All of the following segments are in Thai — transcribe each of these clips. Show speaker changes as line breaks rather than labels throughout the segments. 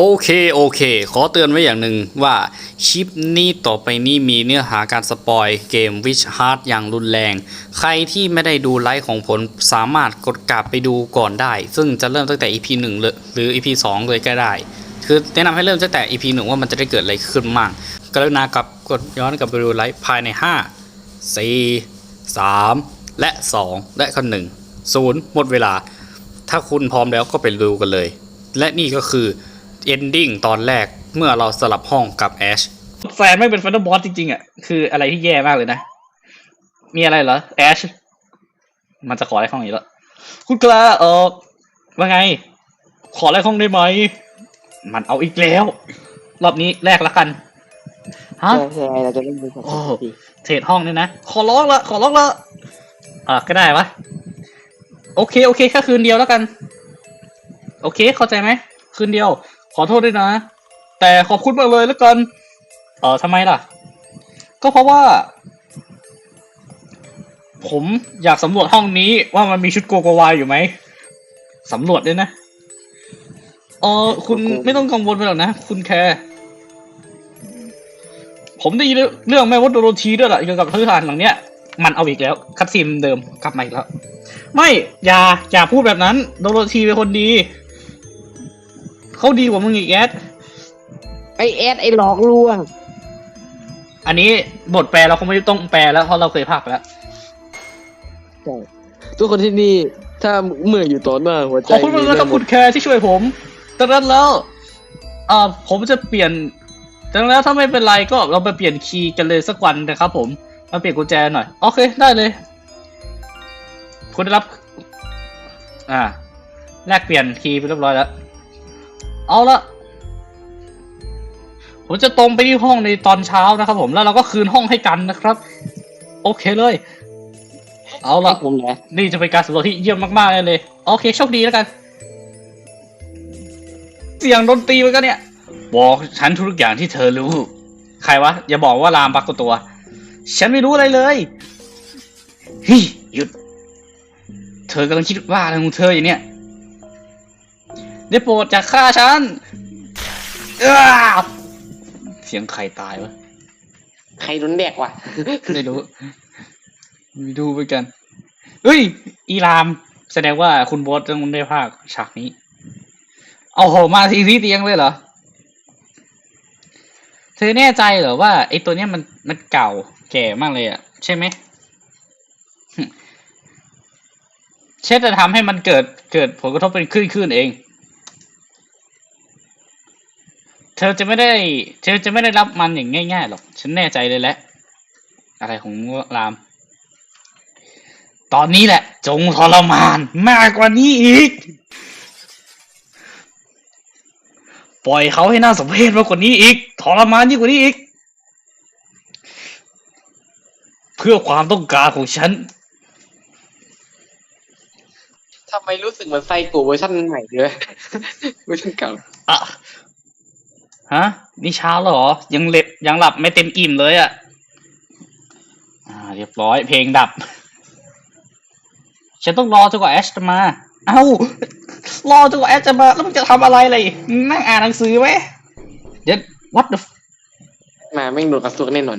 โอเคโอเค ขอเตือนไว้อย่างหนึ่งว่าคลิปนี้ต่อไปนี้มีเนื้อหาการสปอยเกม Witch Heart อย่างรุนแรง ใครที่ไม่ได้ดูไลฟ์ของผลสามารถกดกลับไปดูก่อนได้ ซึ่งจะเริ่มตั้งแต่ EP 1เลยหรือ EP 2 เลยก็ได้ คือแนะนำให้เริ่มตั้งแต่ EP 1 ว่ามันจะได้เกิดอะไรขึ้นมั่งกรุณากลับกดย้อนกลับไปดูไลฟ์ภายใน 5 4 3 และ 2 และข้อ1 0หมดเวลา ถ้าคุณพร้อมแล้วก็ไปดูกันเลย และนี่ก็คือ ending ตอนแรกเมื่อเราสลับห้องกับแอชแฟนไม่เป็นฟันเดอร์บอสจริงๆอะคืออะไรที่แย่มากเลยนะ มีอะไรเหรอแอชมันจะขออะไรห้องอีกแล้วคุณกลาเออว่าไง ขออะไรห้องได้ไหมมันเอาอีกแล้ว รอบนี้แลกละกันฮะ
ใช่ใช่เราจะเล่นมือของ
โอ้เทรดห้องเนี่ยนะ ขอร้องละขอร้องละอะก็ได้วะโอเคโอเคแค่คืนเดียวแล้วกัน โอเคเข้าใจไหมคืนเดียวข อโทษด้วยนะ แต่ขอบคุณมากเลยแล้วกัน เออทำไมล่ะ ก็เพราะว่า ผมอยากสำรวจห้องนี้ว่ามันมีชุดโกโกวาอยู่ไหมสำรวจด้วยนะเออคุณไม่ต้องกังวลไปหรอกนะ คุณแคร์ผมได้ยินเรื่องแม่วัดโดโรธีด้วยแหละเกี่ยวกับพื้นฐานหลังเนี้ยมันเอาอีกแล้ว คัดซีนเดิมกลับมาอีกแล้ว ไม่อย่าอย่าพูดแบบนั้น โดโรธีเป็นคนดี เขาดีกว่ามึงอีกแอด
ไอแอดไอหลอกลวง
อันนี้บทแปลเราคงไม่ต้องแปลแล้วเพราะเราเคยพากย์ไปแล้ว
ใช่ทุกคนที่นี่ถ้าเมื่ออยู่ต่อหน้าหัวใจ
ขอบคุณมากนะครับคุณแคร์ที่ช่วยผมดังนั้นแล้วอ่าผมจะเปลี่ยนดังนั้นแล้วถ้าไม่เป็นไรก็เราไปเปลี่ยนคีย์กันเลยสักวันนะครับผมมาเปลี่ยนกุญแจหน่อย โอเค ได้เลย คุณได้รับ อ่าแลกเปลี่ยนคีย์ไปเรียบร้อยแล้ว เอาละผมจะตรงไปที่ห้องในตอนเช้านะครับ ผมแล้วเราก็คืนห้องให้กันนะครับ โอเคเลย เอา
ให้
ละ
ผมแหละ
นี่จะเป็นการสำรวจที่เยี่ยมมากๆเลย โอเคโชคดีแล้วกัน เสียงดนตรีมันก็เนี่ย บอกฉันทุกอย่างที่เธอรู้ ใครวะ อย่าบอกว่าลามปรากฏตัว ฉันไม่รู้อะไรเลยเฮ้ยหยุด เธอกำลังคิดว่าอะไรของเธออย่างเนี้ย ได้โปรดจากฆ่าฉันอ้าเสียงใครตายวะ
ใครโดนแดกวะ
ไม่รู้ไม่ดูเหมือนกัน เฮ้ย อีราม แสดงว่าคุณโบอสต้องได้ภาคฉากนี้ เอาโหมาทีที่เตียงเลยเหรอ เธอแน่ใจเหรอว่าไอ้ตัวเนี้ยมันมันเก่าแก่มากเลยอะใช่ไหมหึเช่นจะทำให้มันเกิดเกิดผลกระทบเป็นคลื่นๆเอง เธอจะไม่ได้ เธอจะไม่ได้รับมันอย่างง่ายๆหรอก ฉันแน่ใจเลยแหละ อะไรของราม ตอนนี้แหละ จงทรมานมากกว่านี้อีก ปล่อยเขาให้น่าสมเพชมากกว่านี้อีก ทรมานยิ่งกว่านี้อีก เพื่อความต้องการของฉัน
ทำไมรู้สึกเหมือนไซโกเวอร์ชันใหม่เลยเวอร์ชันเก่า
อะ ฮะ นี่เช้าแล้วเหรอ ยังเล็บยังหลับไม่เต็มอิ่มเลยอะอ่า เรียบร้อย เพลงดับ ฉันต้องรอจนกว่าแอชจะมา เอ้ารอจนกว่าแอชจะมา แล้วมึงจะทำอะไรเลยนั่งอ่านหนังสือไหมเดี๋ยว what the f-
มาไม่งโดนกระสุนแน่นอน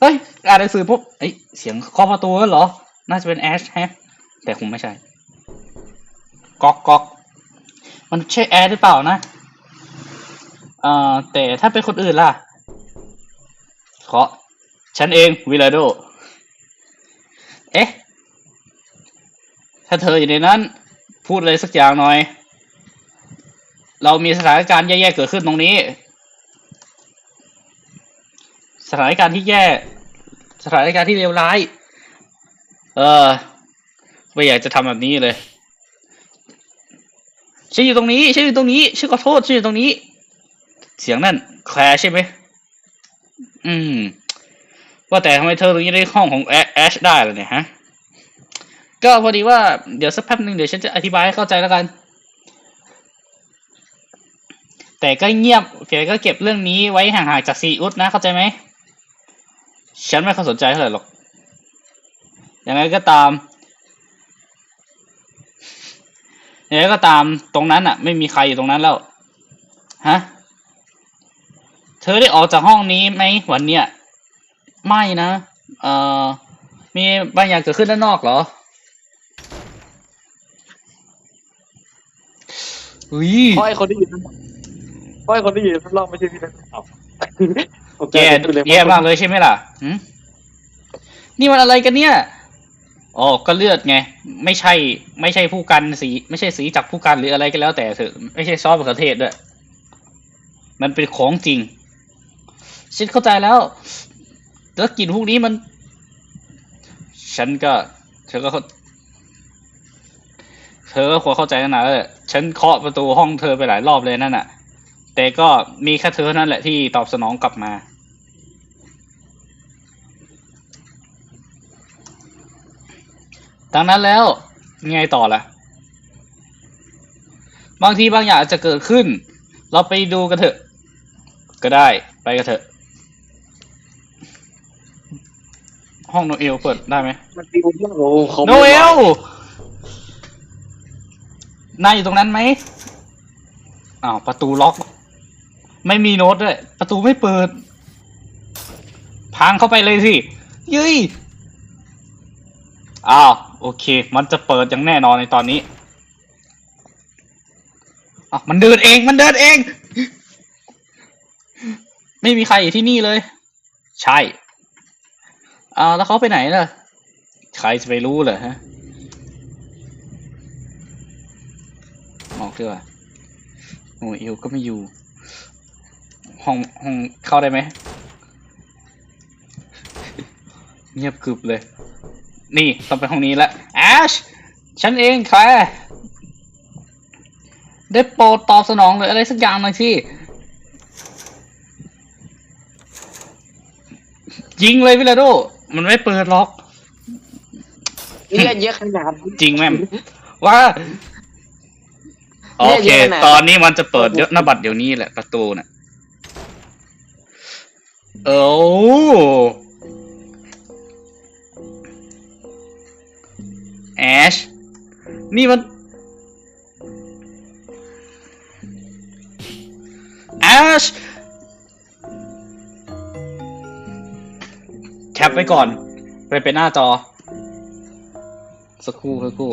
เฮ้ย อ่านหนังสือปุ๊บเอ้ย เสียงเคาะประตูแล้วเหรอ น่าจะเป็นแอชแฮะ แต่คงไม่ใช่ ก๊อกก๊อกมันใช่แอชหรือเปล่านะ เอ่อแต่ถ้าเป็นคนอื่นล่ะเคาะฉันเองวิลาโด เอ๊ะ ถ้าเธออยู่ในนั้น พูดอะไรสักอย่างหน่อย เรามีสถานการณ์แย่ๆเกิดขึ้นตรงนี้ สถานการณ์ที่แย่ สถานการณ์ที่เลวร้าย เออไม่อยากจะทำแบบนี้เลยฉันอยู่ตรงนี้ฉันอยู่ตรงนี้ฉันขอโทษฉันอยู่ตรงนี้ เสียงนั่นแคลใช่ไหม อืม ว่าแต่ทำไมเธอถึงยังได้ห้องของแอชได้ล่ะเนี่ยฮะ ก็พอดีว่าเดี๋ยวสักแป๊บหนึ่งเดี๋ยวฉันจะอธิบายให้เข้าใจแล้วกัน แต่ก็เงียบแกก็เก็บเรื่องนี้ไว้ห่างๆจากซีอุสนะเข้าใจไหม ฉันไม่ค่อยสนใจเท่าไหร่หรอก อย่างไรก็ตามอย่างไรก็ตามตรงนั้นอะ ไม่มีใครอยู่ตรงนั้นแล้ว ฮะ เธอได้ออกจากห้องนี้ไหมวันเนี้ยไม่นะ เอ่อ มีบางอย่างเกิดขึ้นด้านนอกเหรออุ้ย
เพราะไอ้คนที่อยู่นั่นเพราะไอ้คนที่อยู่รอบไม่ใช่พี่นักข่าวผมจะ
แย่
ดูเลย
แย่มากเลยใช่ไหมล่ะหืมนี่มันอะไรกันเนี่ยอ๋อก็เลือดไง ไม่ใช่ ไม่ใช่ผู้กันสี ไม่ใช่สีจากผู้กันหรืออะไรก็แล้วแต่เถอะ ไม่ใช่ซอสมะเขือเทศด้วย มันเป็นของจริง ฉันเข้าใจแล้ว แล้วกลิ่นพวกนี้มัน ฉันก็เธอก็เธอก็ควรเข้าใจกันะเออฉันเคาะประตูห้องเธอไปหลายรอบเลยนั่นน่ะ แต่ก็มีแค่เธอเท่านั้นแหละที่ตอบสนองกลับมา ดังนั้นแล้วไงต่อล่ะ บางทีบางอย่างอาจจะเกิดขึ้น เราไปดูกันเถอะ ก็ได้ไปกันเถอะ ห้องโนเอลเปิดได้ไหม
มันตีอุ้มโอ้โหเขา
โนเอลนายอยู่ตรงนั้นไหมอ้าวประตูล็อก ไม่มีโน้ตด้วย ประตูไม่เปิด พังเข้าไปเลยสิยุยอ้าวโอเค มันจะเปิดอย่างแน่นอนในตอนนี้อ้าวมันเดินเองมันเดินเอง ไม่มีใครอยู่ที่นี่เลย ใช่ อ้าวแล้วเขาไปไหนล่ะ ใครจะไปรู้เหรอฮะออกดีกว่าโอ้ยเอวก็ไม่อยู่ ห้องห้องเข้าได้ไหม เงียบกรึบเลย นี่ต้องไปห้องนี้ละแอชฉันเองแคลได้โปรดตอบสนองหรืออะไรสักอย่างหน่อยสิยิงเลยวิลาโด มันไม่เปิดหรอก
เลือดเยอะขนาดนี้
จริงแม่มว่า โอเค
เนี่ยเยอะขนาด
ตอนนี้มันจะเปิดเยอะหน้าบัตรเดี๋ยวนี้แหละ ประตูน่ะโอ้แอช นี่มัน ปไว้ก่อน ไปเป็นหน้าจอ สักครู่สักครู่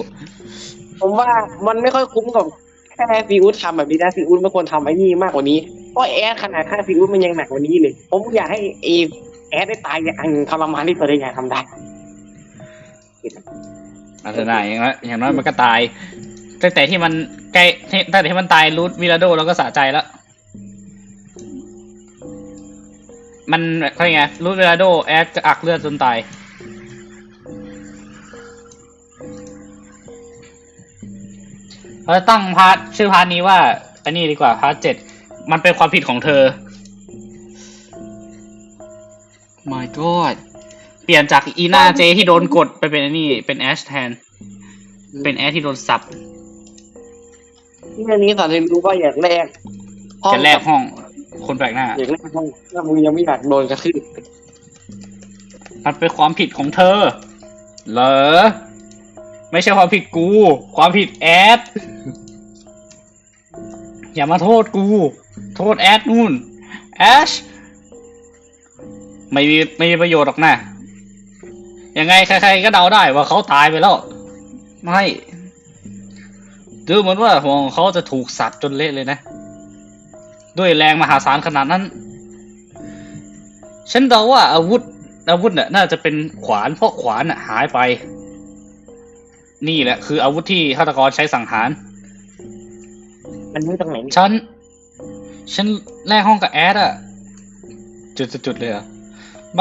ผมว่ามันไม่ค่อยคุ้มกับแค่ซีอูดทำแบบนี้นะซีอูดไม่ควรทำไอ้นี่มากกว่านี้เพราะแอดขนาดค่าซีอูดมันยังหนักกว่านี้เลย ผมอยากให้เอแอดได้ตายอย่างทรมานที่สุดเลยอยากทำได้
อาเถอะนาอย่างน้อยอย่างน้อยมันก็ตายตั้งแต่ที่มันใกล้ตั้งแต่ที่มันตายรูทวิลาโดเราก็สะใจแล้ว มันเขาไงรูทวิลาโดแอดก็อักเลือดจนตายเราจะตั้งพาร์ทชื่อพาร์ทนี้ว่าอันนี้ดีกว่าพาร์ทเจ็ดมันเป็นความผิดของเธอ my god เปลี่ยนจากอีน่าเจที่โดนกดไปเป็นอันนี้เป็นแอชแทน เป็นแอชที่โดนสับ
ที่อันนี้สอนให้รู้ว่าอยากแลกห้อง
จะแลกห้อง คนแปลกหน้า
อยากแลกห้องถ้ามึงยังไม่อยากโดนกระทืบ
มันเป็นความผิดของเธอ เหรอ ไม่ใช่ความผิดกู ความผิดแอด อย่ามาโทษกู โทษแอดนู่น แอช ไม่มีไม่มีประโยชน์หรอกนะ ยังไงใครๆก็เดาได้ว่าเขาตายไปแล้ว ไม่ ดูเหมือนว่าหัวของเขาจะถูกสับจนเละเลยนะ ด้วยแรงมหาศาลขนาดนั้น ฉันเดาว่าอาวุธ อาวุธเนี่ยน่าจะเป็นขวานเพราะขวานน่ะหายไป นี่แหละ คืออาวุธที่ฆาตกรใช้สังหาร
มันไม่ตรงไหน
ฉัน ฉันแลกห้องกับแอดอะจุดๆๆเลยอะ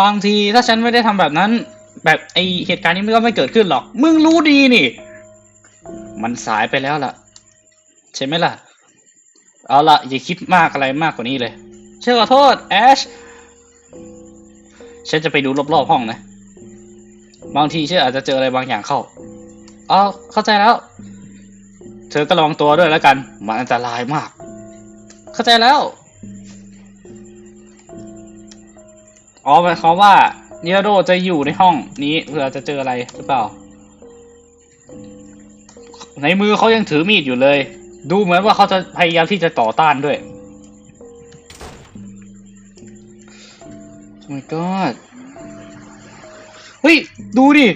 บางทีถ้าฉันไม่ได้ทำแบบนั้น แบบไอเหตุการณ์นี้มันก็ไม่เกิดขึ้นหรอก มึงรู้ดีนี่ มันสายไปแล้วล่ะ ใช่ไหมล่ะ เอาละอย่าคิดมากอะไรมากกว่านี้เลยฉันขอโทษแอชฉันจะไปดูรอบๆห้องนะ บางทีฉันอาจจะเจออะไรบางอย่างเข้าอ๋อเข้าใจแล้ว เธอก็ระวังตัวด้วยแล้วกันมันอันตรายมาก เข้าใจแล้วอ๋อหมายความว่าเนียโดจะอยู่ในห้องนี้เพื่อจะเจออะไรหรือเปล่า ในมือเขายังถือมีดอยู่เลย ดูเหมือนว่าเขาจะพยายามที่จะต่อต้านด้วย my god เฮ้ย ดูดิ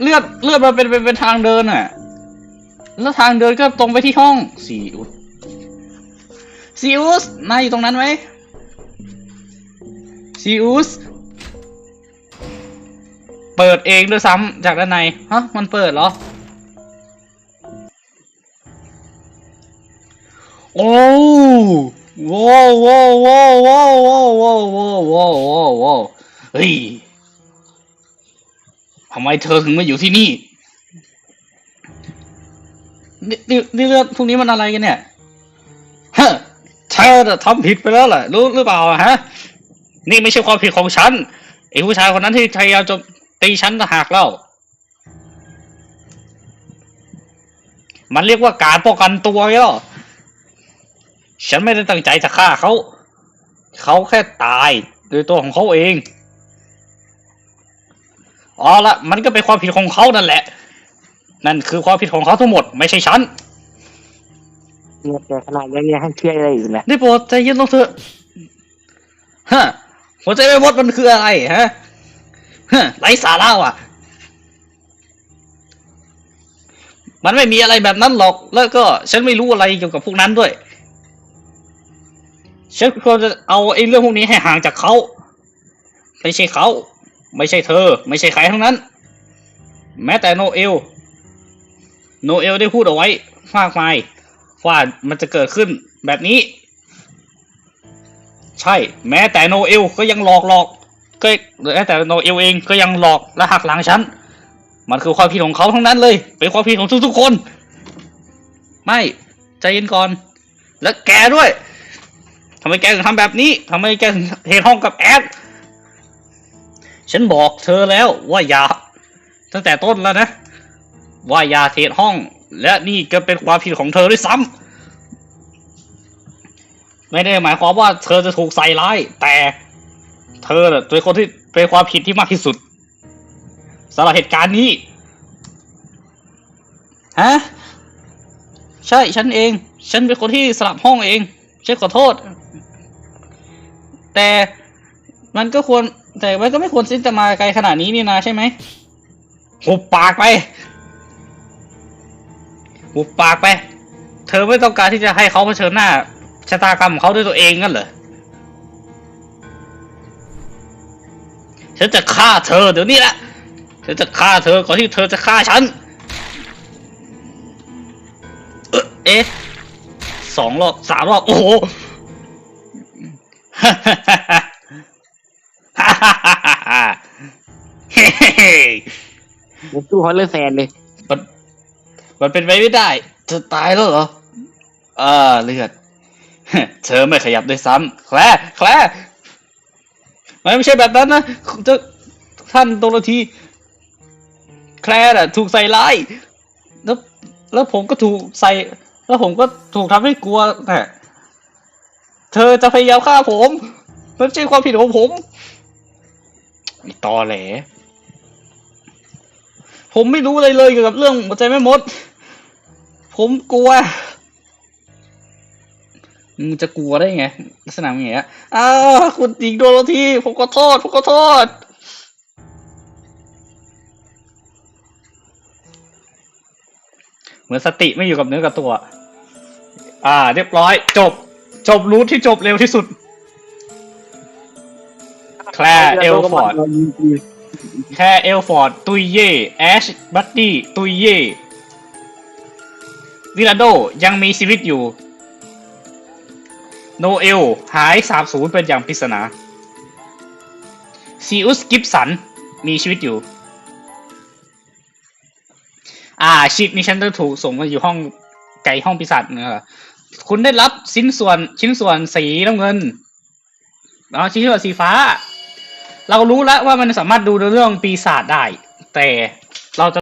เลือดเลือดมันเป็นเป็นเป็นทางเดินอะแล้วทางเดินก็ตรงไปที่ห้องสีอุสซีอุสนายอยู่ตรงนั้นไหมซีอุสเปิดเองด้วยซ้ำจากด้านในฮะมันเปิดเหรอ โอ้ว้าวว้าวว้าวว้าวว้าวว้าวว้าวว้าวว้าวว้าวเฮ้ยทำไมเธอถึงมาอยู่ที่นี่นี่นี่เรื่องพวกนี้มันอะไรกันเนี่ยฮะเธอทำผิดไปแล้วแหละรู้หรือเปล่าฮะ นี่ไม่ใช่ความผิดของฉันไอ้ผู้ชายคนนั้นที่พยายามจะตีฉันหากแล้วมันเรียกว่าการป้องกันตัวไงล่ะ ฉันไม่ได้ตั้งใจจะฆ่าเขา เขาแค่ตายโดยตัวของเขาเองอ๋อละมันก็เป็นความผิดของเขานั่นแหละ นั่นคือความผิดของเขาทั้งหมด ไม่ใช่ฉัน
เนี่ยแต่ขนาดนี้ยังให้เชื่ออะไรอยู่นะ
ได้โปรดใจเย็นลงเถอะฮะหัวใจไม่มดมันคืออะไรฮะฮะไร้สาระว่ะ มันไม่มีอะไรแบบนั้นหรอก แล้วก็ฉันไม่รู้อะไรเกี่ยวกับพวกนั้นด้วย ฉันควรจะเอาไอ้เรื่องพวกนี้ให้ห่างจากเขาไม่ใช่เขา ไม่ใช่เธอ ไม่ใช่ใครทั้งนั้น แม้แต่โนเอล โนเอลได้พูดเอาไว้มากมายว่ามันจะเกิดขึ้นแบบนี้ ใช่ แม้แต่โนเอลก็ยังหลอกหลอกก็แม้แต่โนเอลเองก็ยังหลอกและหักหลังฉัน มันคือความผิดของเขาทั้งนั้นเลย เป็นความผิดของทุกๆคน ไม่ ใจเย็นก่อน และแกด้วย ทำไมแกถึงทำแบบนี้ทำไมแกถึงเทห้องกับแอด ฉันบอกเธอแล้วว่าอย่า ตั้งแต่ต้นแล้วนะ ว่าอย่าเทห้อง และนี่ก็เป็นความผิดของเธอด้วยซ้ำไม่ได้หมายความว่าเธอจะถูกใส่ร้าย แต่เธอเป็นคนที่เป็นความผิดที่มากที่สุดสำหรับเหตุการณ์นี้ฮะใช่ฉันเอง ฉันเป็นคนที่สลับห้องเองฉันขอโทษ แต่มันก็ควรแต่มันก็ไม่ควรที่จะมาไกลขนาดนี้นี่นะใช่ไหมหุบปากไปหุบปากไป เธอไม่ต้องการที่จะให้เขาเผชิญหน้าชะตากรรมของเขาด้วยตัวเองงั้นเหรอฉันจะฆ่าเธอเดี๋ยวนี้แหละฉันจะฆ่าเธอก่อนที่เธอจะฆ่าฉัน เอ๊ะเอ๊ะสองรอบสามรอบโอ้โห เฮ้
ผมสู้ฮอลเลอร์แซนเลย
มันมันเป็นไปไม่ได้ เธอตายแล้วเหรออ่าเลือด เธอไม่ขยับด้วยซ้ำแคลร์แคลร์มันไม่ใช่แบบนั้นนะเจ้าท่านโดโรธีแคลร์น่ะ ถูกใส่ร้าย แล้ว แล้วผมก็ถูกใส่ แล้วผมก็ถูกทำให้กลัวแต่ เธอจะพยายามฆ่าผมมันไม่ใช่ความผิดของผมตอแหล ผมไม่รู้อะไรเลยเกี่ยวกับเรื่องหัวใจแม่มด ผมกลัวมึงจะกลัวได้ไงลักษณะอย่างเงี้ยอ้าวคุณหญิงโดโรธีผมขอโทษผมขอโทษเหมือนสติไม่อยู่กับเนื้อกับตัว อ่า เรียบร้อยจบ จบรูทที่จบเร็วที่สุด แคลร์เอลฟอร์ด แค่เอลฟอร์ด ตุยเย่แอช บัตตี้ ตุยเย่วิลาโดยังมีชีวิตอยู่ โนเอล หายสาบสูญเป็นอย่างปริศนาซีอุสกิฟสัน มีชีวิตอยู่ อ่า ชิปนี้ฉันต้องถูกส่งมาอยู่ห้องไก่ห้องปีศาจเนอะ คุณได้รับชิ้นส่วนชิ้นส่วนสีน้ำเงินเนาะชิ้นส่วนสีฟ้า เรารู้แล้วว่ามันสามารถดูเรื่องปีศาจได้ แต่เราจะ